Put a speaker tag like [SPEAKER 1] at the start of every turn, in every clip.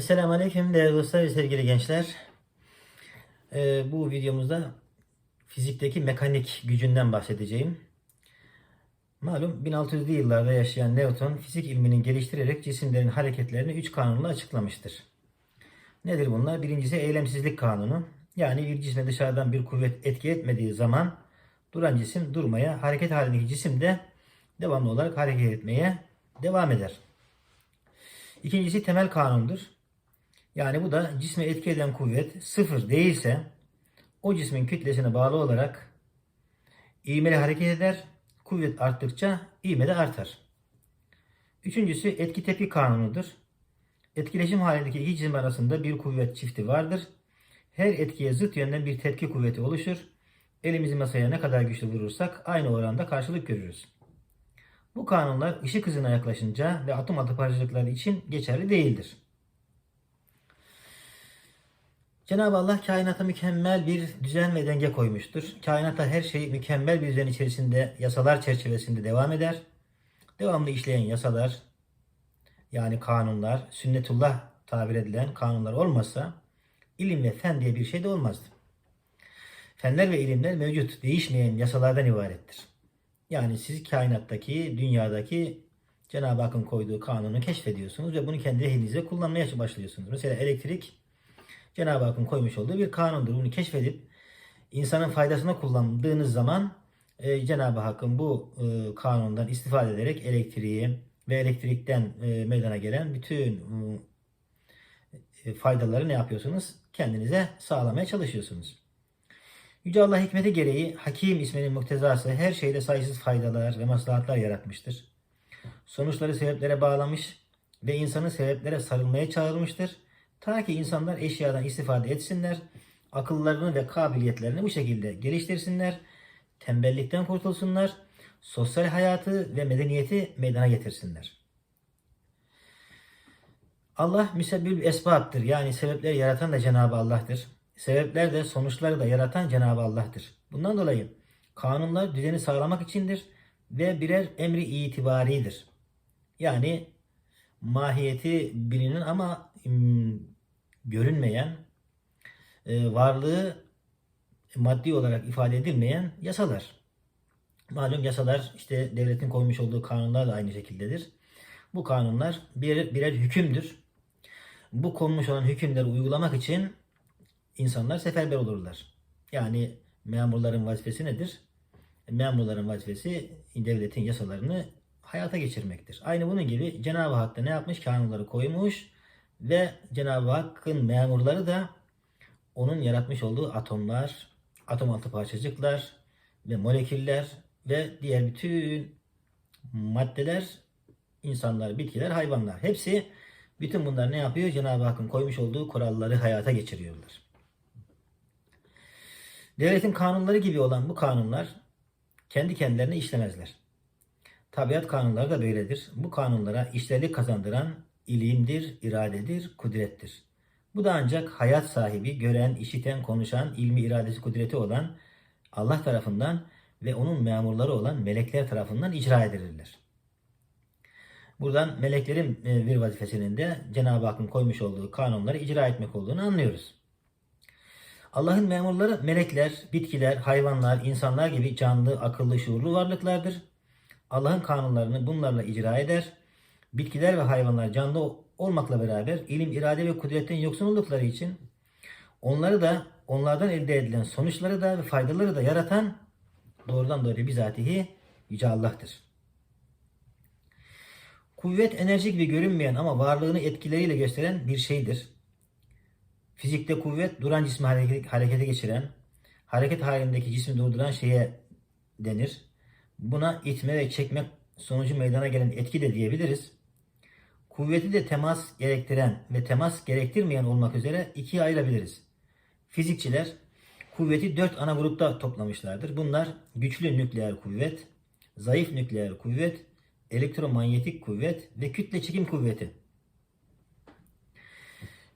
[SPEAKER 1] Esselamu Aleyküm değerli dostlar ve sevgili gençler. Ee, bu videomuzda fizikteki mekanik gücünden bahsedeceğim. Malum 1600'lü yıllarda yaşayan Newton fizik ilminin geliştirerek cisimlerin hareketlerini 3 kanunla açıklamıştır. Nedir bunlar? Birincisi eylemsizlik kanunu. Yani bir cisme dışarıdan bir kuvvet etki etmediği zaman duran cisim durmaya, hareket halindeki cisim de devamlı olarak hareket etmeye devam eder. İkincisi temel kanundur. Yani bu da cisme etki eden kuvvet sıfır değilse o cismin kütlesine bağlı olarak ivmeli hareket eder. Kuvvet arttıkça ivme de artar. Üçüncüsü etki tepki kanunudur. Etkileşim halindeki iki cisim arasında bir kuvvet çifti vardır. Her etkiye zıt yönden bir tepki kuvveti oluşur. Elimizi masaya ne kadar güçlü vurursak aynı oranda karşılık görürüz. Bu kanunlar ışık hızına yaklaşınca ve atom altı parçacıkları için geçerli değildir. Cenab-ı Allah kainata mükemmel bir düzen ve denge koymuştur. Kainatta her şey mükemmel bir düzen içerisinde, yasalar çerçevesinde devam eder. Devamlı işleyen yasalar, yani kanunlar, sünnetullah tabir edilen kanunlar olmazsa ilim ve fen diye bir şey de olmazdı. Fenler ve ilimler mevcut, değişmeyen yasalardan ibarettir. Yani siz kainattaki, dünyadaki Cenab-ı Hakk'ın koyduğu kanunu keşfediyorsunuz ve bunu kendi elinizde kullanmaya başlıyorsunuz. Mesela elektrik Cenab-ı Hakk'ın koymuş olduğu bir kanundur. Bunu keşfedip insanın faydasına kullandığınız zaman e, Cenab-ı Hakk'ın bu e, kanundan istifade ederek elektriği ve elektrikten e, meydana gelen bütün e, faydaları ne yapıyorsunuz? Kendinize sağlamaya çalışıyorsunuz. Yüce Allah hikmeti gereği Hakim isminin muktezası her şeyde sayısız faydalar ve maslahatlar yaratmıştır. Sonuçları sebeplere bağlamış ve insanı sebeplere sarılmaya çağırmıştır. Ta ki insanlar eşyadan istifade etsinler, akıllarını ve kabiliyetlerini bu şekilde geliştirsinler, tembellikten kurtulsunlar, sosyal hayatı ve medeniyeti meydana getirsinler. Allah müsebbül esbabdır. Yani sebepleri yaratan da Cenab-ı Allah'tır. Sebepler de sonuçları da yaratan Cenab-ı Allah'tır. Bundan dolayı kanunlar düzeni sağlamak içindir ve birer emri itibaridir. Yani mahiyeti bilinen ama görünmeyen, e, varlığı maddi olarak ifade edilmeyen yasalar. Malum yasalar işte devletin koymuş olduğu kanunlar da aynı şekildedir. Bu kanunlar birer, birer hükümdür. Bu konmuş olan hükümleri uygulamak için insanlar seferber olurlar. Yani memurların vazifesi nedir? Memurların vazifesi devletin yasalarını hayata geçirmektir. Aynı bunun gibi Cenab-ı Hak da ne yapmış? Kanunları koymuş ve Cenab-ı Hakk'ın memurları da onun yaratmış olduğu atomlar, atom altı parçacıklar ve moleküller ve diğer bütün maddeler, insanlar, bitkiler, hayvanlar. Hepsi bütün bunlar ne yapıyor? Cenab-ı Hakk'ın koymuş olduğu kuralları hayata geçiriyorlar. Devletin kanunları gibi olan bu kanunlar kendi kendilerine işlemezler. Tabiat kanunları da böyledir. Bu kanunlara işlerlik kazandıran ilimdir, iradedir, kudrettir. Bu da ancak hayat sahibi, gören, işiten, konuşan, ilmi, iradesi, kudreti olan Allah tarafından ve onun memurları olan melekler tarafından icra edilirler. Buradan meleklerin e, bir vazifesinin de Cenab-ı Hakk'ın koymuş olduğu kanunları icra etmek olduğunu anlıyoruz. Allah'ın memurları melekler, bitkiler, hayvanlar, insanlar gibi canlı, akıllı, şuurlu varlıklardır. Allah'ın kanunlarını bunlarla icra eder. Bitkiler ve hayvanlar canlı olmakla beraber ilim, irade ve kudretten yoksun oldukları için onları da onlardan elde edilen sonuçları da ve faydaları da yaratan doğrudan doğruya bizatihi Yüce Allah'tır. Kuvvet enerji gibi görünmeyen ama varlığını etkileriyle gösteren bir şeydir. Fizikte kuvvet duran cismi harekete geçiren, hareket halindeki cismi durduran şeye denir. Buna itme ve çekme sonucu meydana gelen etki de diyebiliriz. Kuvveti de temas gerektiren ve temas gerektirmeyen olmak üzere ikiye ayırabiliriz. Fizikçiler kuvveti dört ana grupta toplamışlardır. Bunlar güçlü nükleer kuvvet, zayıf nükleer kuvvet, elektromanyetik kuvvet ve kütle çekim kuvveti.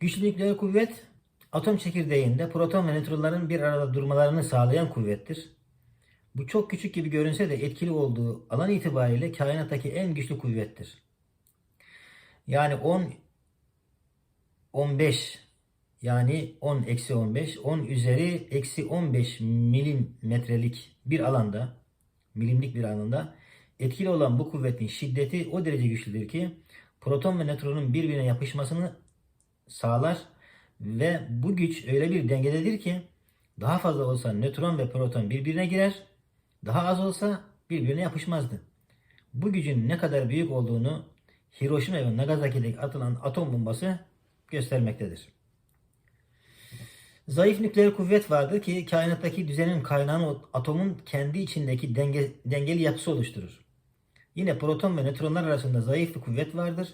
[SPEAKER 1] Güçlü nükleer kuvvet atom çekirdeğinde proton ve nötronların bir arada durmalarını sağlayan kuvvettir. Bu çok küçük gibi görünse de etkili olduğu alan itibariyle kainattaki en güçlü kuvvettir. Yani 10 15 yani 10 eksi 15 10 üzeri eksi 15 milimetrelik bir alanda milimlik bir alanda etkili olan bu kuvvetin şiddeti o derece güçlüdür ki proton ve nötronun birbirine yapışmasını sağlar ve bu güç öyle bir dengededir ki daha fazla olsa nötron ve proton birbirine girer, daha az olsa birbirine yapışmazdı. Bu gücün ne kadar büyük olduğunu Hiroşima ve Nagasaki'deki atılan atom bombası göstermektedir. Zayıf nükleer kuvvet vardır ki kainattaki düzenin kaynağını atomun kendi içindeki denge, dengeli yapısı oluşturur. Yine proton ve nötronlar arasında zayıf bir kuvvet vardır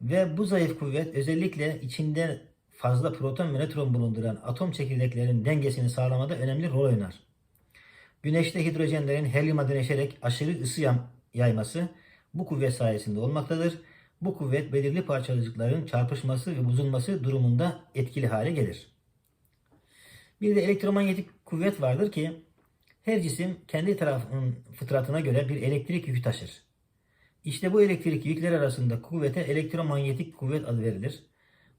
[SPEAKER 1] ve bu zayıf kuvvet özellikle içinde fazla proton ve nötron bulunduran atom çekirdeklerinin dengesini sağlamada önemli rol oynar. Güneşte hidrojenlerin helyuma dönüşerek aşırı ısı yayması bu kuvvet sayesinde olmaktadır. Bu kuvvet belirli parçacıkların çarpışması ve bozulması durumunda etkili hale gelir. Bir de elektromanyetik kuvvet vardır ki her cisim kendi tarafının fıtratına göre bir elektrik yükü taşır. İşte bu elektrik yükler arasında kuvvete elektromanyetik kuvvet adı verilir.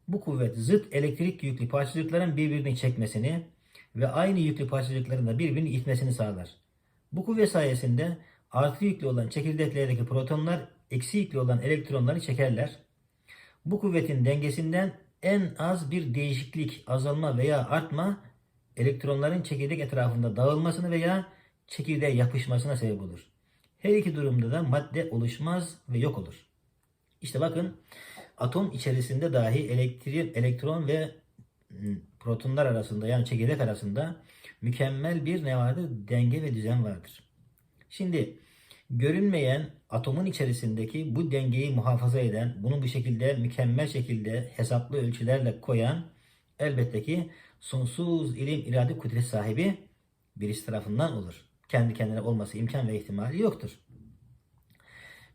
[SPEAKER 1] Bu kuvvet zıt elektrik yüklü parçacıkların birbirini çekmesini ve aynı yüklü parçacıkların da birbirini itmesini sağlar. Bu kuvvet sayesinde artı yüklü olan çekirdeklerdeki protonlar eksi yüklü olan elektronları çekerler. Bu kuvvetin dengesinden en az bir değişiklik, azalma veya artma elektronların çekirdek etrafında dağılmasını veya çekirdeğe yapışmasına sebep olur. Her iki durumda da madde oluşmaz ve yok olur. İşte bakın atom içerisinde dahi elektrik, elektron ve protonlar arasında yani çekirdek arasında mükemmel bir ne vardır? Denge ve düzen vardır. Şimdi görünmeyen atomun içerisindeki bu dengeyi muhafaza eden, bunu bu şekilde mükemmel şekilde hesaplı ölçülerle koyan elbette ki sonsuz ilim, irade, kudret sahibi birisi tarafından olur. Kendi kendine olması imkan ve ihtimali yoktur.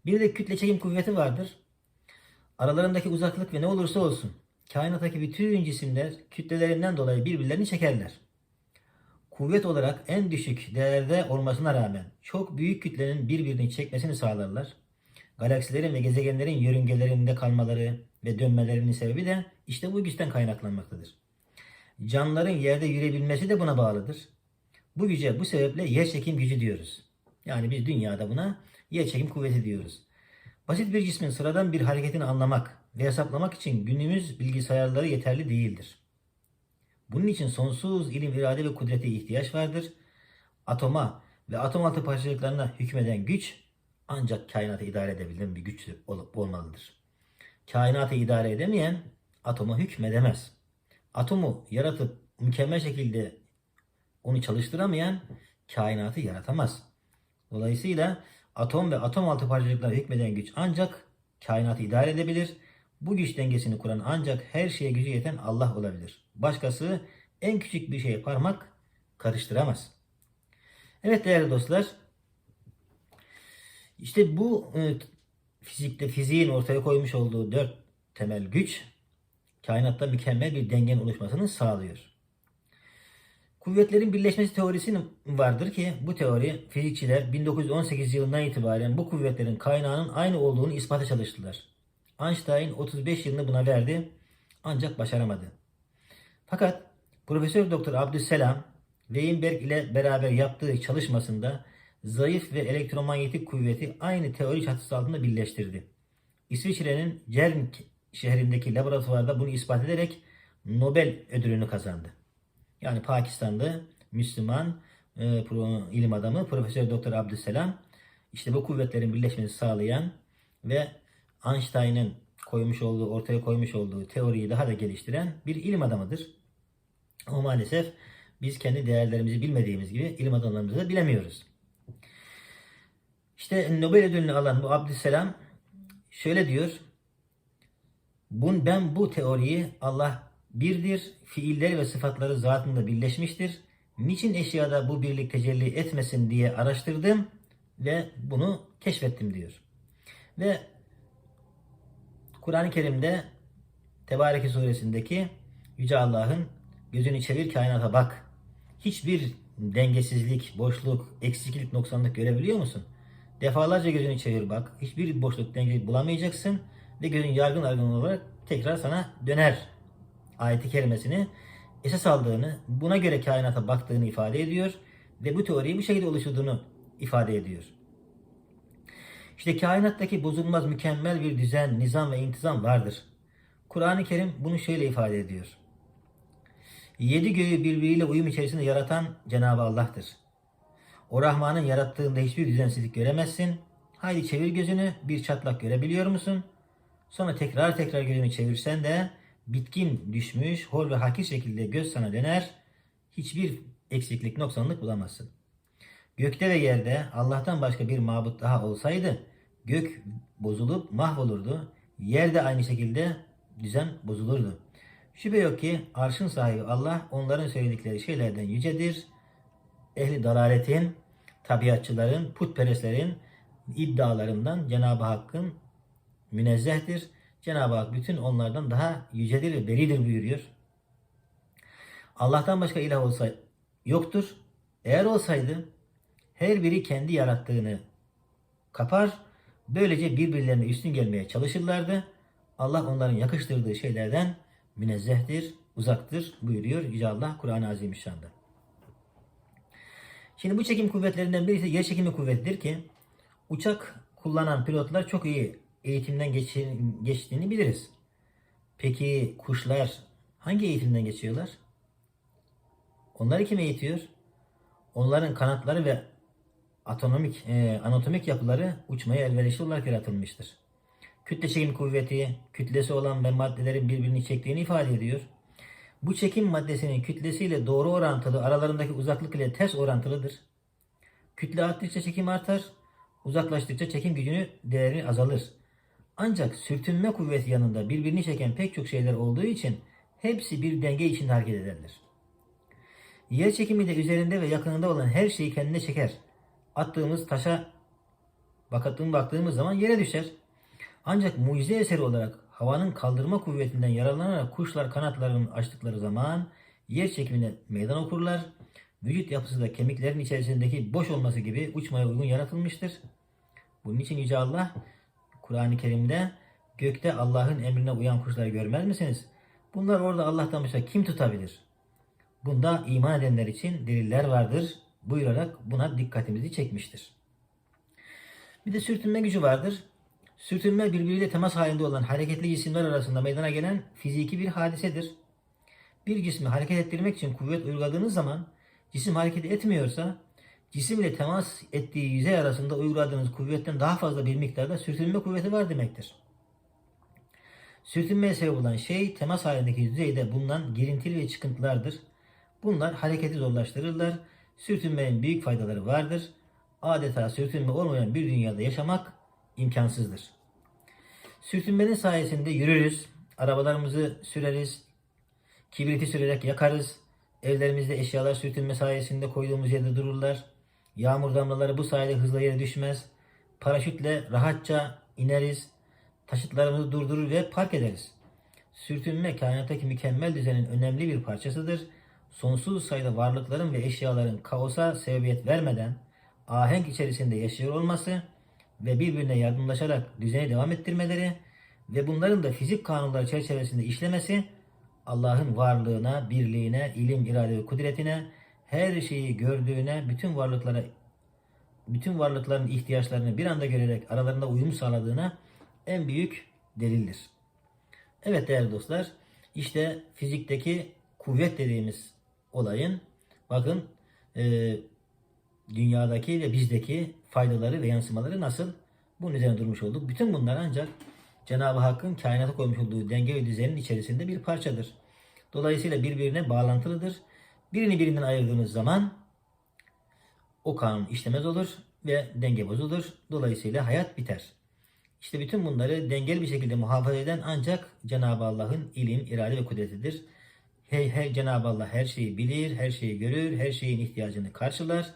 [SPEAKER 1] Bir de kütle çekim kuvveti vardır. Aralarındaki uzaklık ve ne olursa olsun kainattaki bütün cisimler kütlelerinden dolayı birbirlerini çekerler. Kuvvet olarak en düşük değerde olmasına rağmen çok büyük kütlenin birbirini çekmesini sağlarlar. Galaksilerin ve gezegenlerin yörüngelerinde kalmaları ve dönmelerinin sebebi de işte bu güçten kaynaklanmaktadır. Canlıların yerde yürüyebilmesi de buna bağlıdır. Bu güce bu sebeple yer çekim gücü diyoruz. Yani biz dünyada buna yer çekim kuvveti diyoruz. Basit bir cismin sıradan bir hareketini anlamak ve hesaplamak için günümüz bilgisayarları yeterli değildir. Bunun için sonsuz ilim, irade ve kudrete ihtiyaç vardır. Atoma ve atom altı parçacıklarına hükmeden güç ancak kainatı idare edebilen bir güç olup olmalıdır. Kainatı idare edemeyen atoma hükmedemez. Atomu yaratıp mükemmel şekilde onu çalıştıramayan kainatı yaratamaz. Dolayısıyla atom ve atom altı parçacıklara hükmeden güç ancak kainatı idare edebilir. Bu güç dengesini kuran ancak her şeye gücü yeten Allah olabilir. Başkası en küçük bir şeye parmak karıştıramaz. Evet değerli dostlar. İşte bu e, fizikte fiziğin ortaya koymuş olduğu dört temel güç kainatta mükemmel bir dengenin oluşmasını sağlıyor. Kuvvetlerin birleşmesi teorisi vardır ki bu teori fizikçiler 1918 yılından itibaren bu kuvvetlerin kaynağının aynı olduğunu ispata çalıştılar. Einstein 35 yılını buna verdi ancak başaramadı. Fakat Profesör Doktor Abdüsselam Weinberg ile beraber yaptığı çalışmasında zayıf ve elektromanyetik kuvveti aynı teori çatısı altında birleştirdi. İsviçre'nin Cern şehrindeki laboratuvarda bunu ispat ederek Nobel ödülünü kazandı. Yani Pakistan'da Müslüman e, pro, ilim adamı Profesör Doktor Abdüsselam işte bu kuvvetlerin birleşmesini sağlayan ve Einstein'ın koymuş olduğu, ortaya koymuş olduğu teoriyi daha da geliştiren bir ilim adamıdır. Ama maalesef biz kendi değerlerimizi bilmediğimiz gibi ilim adamlarımızı da bilemiyoruz. İşte Nobel ödülünü alan bu Abdüsselam şöyle diyor. Bun, ben bu teoriyi Allah birdir, fiilleri ve sıfatları zatında birleşmiştir. Niçin eşyada bu birlik tecelli etmesin diye araştırdım ve bunu keşfettim diyor. Ve Kur'an-ı Kerim'de Tebareke suresindeki Yüce Allah'ın gözünü çevir kainata bak. Hiçbir dengesizlik, boşluk, eksiklik, noksanlık görebiliyor musun? Defalarca gözünü çevir bak. Hiçbir boşluk, dengelik bulamayacaksın ve gözün yargın argın olarak tekrar sana döner ayeti kerimesini esas aldığını, buna göre kainata baktığını ifade ediyor ve bu teoriyi bu şekilde oluşturduğunu ifade ediyor. İşte kainattaki bozulmaz mükemmel bir düzen, nizam ve intizam vardır. Kur'an-ı Kerim bunu şöyle ifade ediyor. Yedi göğü birbiriyle uyum içerisinde yaratan Cenab-ı Allah'tır. O Rahman'ın yarattığında hiçbir düzensizlik göremezsin. Haydi çevir gözünü, bir çatlak görebiliyor musun? Sonra tekrar tekrar gözünü çevirsen de bitkin, düşmüş, hor ve hakir şekilde göz sana döner. Hiçbir eksiklik, noksanlık bulamazsın. Gökte ve yerde Allah'tan başka bir mabut daha olsaydı gök bozulup mahvolurdu. Yer de aynı şekilde düzen bozulurdu. Şüphe yok ki arşın sahibi Allah onların söyledikleri şeylerden yücedir. Ehli dalaletin, tabiatçıların, putperestlerin iddialarından Cenab-ı Hakk'ın münezzehtir. Cenab-ı Hak bütün onlardan daha yücedir ve beridir buyuruyor. Allah'tan başka ilah olsa yoktur. Eğer olsaydı her biri kendi yarattığını kapar. Böylece birbirlerine üstün gelmeye çalışırlardı. Allah onların yakıştırdığı şeylerden münezzehtir, uzaktır buyuruyor Yüce Allah Kur'an-ı Azimüşşan'da. Şimdi bu çekim kuvvetlerinden birisi yer çekimi kuvvetidir ki uçak kullanan pilotlar çok iyi eğitimden geçtiğini biliriz. Peki kuşlar hangi eğitimden geçiyorlar? Onları kim eğitiyor? Onların kanatları ve atomik, e, anatomik yapıları uçmaya elverişli olarak yaratılmıştır. Kütle çekim kuvveti, kütlesi olan ve maddelerin birbirini çektiğini ifade ediyor. Bu çekim maddesinin kütlesiyle doğru orantılı, aralarındaki uzaklık ile ters orantılıdır. Kütle arttıkça çekim artar, uzaklaştıkça çekim gücünü değeri azalır. Ancak sürtünme kuvveti yanında birbirini çeken pek çok şeyler olduğu için hepsi bir denge içinde hareket ederler. Yer çekimi de üzerinde ve yakınında olan her şeyi kendine çeker. Attığımız taşa bakattığım baktığımız zaman yere düşer. Ancak mucize eseri olarak havanın kaldırma kuvvetinden yararlanarak kuşlar kanatlarını açtıkları zaman yer çekimine meydan okurlar. Vücut yapısı da kemiklerin içerisindeki boş olması gibi uçmaya uygun yaratılmıştır. Bunun için Yüce Allah Kur'an-ı Kerim'de gökte Allah'ın emrine uyan kuşları görmez misiniz? Bunlar orada Allah'tan başka kim tutabilir? Bunda iman edenler için deliller vardır buyurarak buna dikkatimizi çekmiştir. Bir de sürtünme gücü vardır. Sürtünme birbiriyle temas halinde olan hareketli cisimler arasında meydana gelen fiziki bir hadisedir. Bir cismi hareket ettirmek için kuvvet uyguladığınız zaman cisim hareket etmiyorsa cisim ile temas ettiği yüzey arasında uyguladığınız kuvvetten daha fazla bir miktarda sürtünme kuvveti var demektir. Sürtünmeye sebep olan şey temas halindeki yüzeyde bulunan girintili ve çıkıntılardır. Bunlar hareketi zorlaştırırlar. Sürtünmenin büyük faydaları vardır. Adeta sürtünme olmayan bir dünyada yaşamak imkansızdır. Sürtünmenin sayesinde yürürüz, arabalarımızı süreriz, kibriti sürerek yakarız, evlerimizde eşyalar sürtünme sayesinde koyduğumuz yerde dururlar, yağmur damlaları bu sayede hızla yere düşmez, paraşütle rahatça ineriz, taşıtlarımızı durdurur ve park ederiz. Sürtünme kainattaki mükemmel düzenin önemli bir parçasıdır. Sonsuz sayıda varlıkların ve eşyaların kaosa sebebiyet vermeden ahenk içerisinde yaşıyor olması ve birbirine yardımlaşarak düzeni devam ettirmeleri ve bunların da fizik kanunları çerçevesinde işlemesi Allah'ın varlığına, birliğine, ilim, irade ve kudretine, her şeyi gördüğüne, bütün varlıklara bütün varlıkların ihtiyaçlarını bir anda görerek aralarında uyum sağladığına en büyük delildir. Evet değerli dostlar, işte fizikteki kuvvet dediğimiz olayın bakın e, dünyadaki ve bizdeki faydaları ve yansımaları nasıl? Bunun üzerine durmuş olduk. Bütün bunlar ancak Cenab-ı Hakk'ın kainata koymuş olduğu denge ve düzenin içerisinde bir parçadır. Dolayısıyla birbirine bağlantılıdır. Birini birinden ayırdığınız zaman o kanun işlemez olur ve denge bozulur. Dolayısıyla hayat biter. İşte bütün bunları dengeli bir şekilde muhafaza eden ancak Cenab-ı Allah'ın ilim, irade ve kudretidir. Hey, hey, Cenab-ı Allah her şeyi bilir, her şeyi görür, her şeyin ihtiyacını karşılar.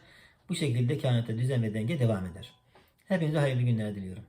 [SPEAKER 1] Bu şekilde kainatta düzen ve denge devam eder. Hepinize hayırlı günler diliyorum.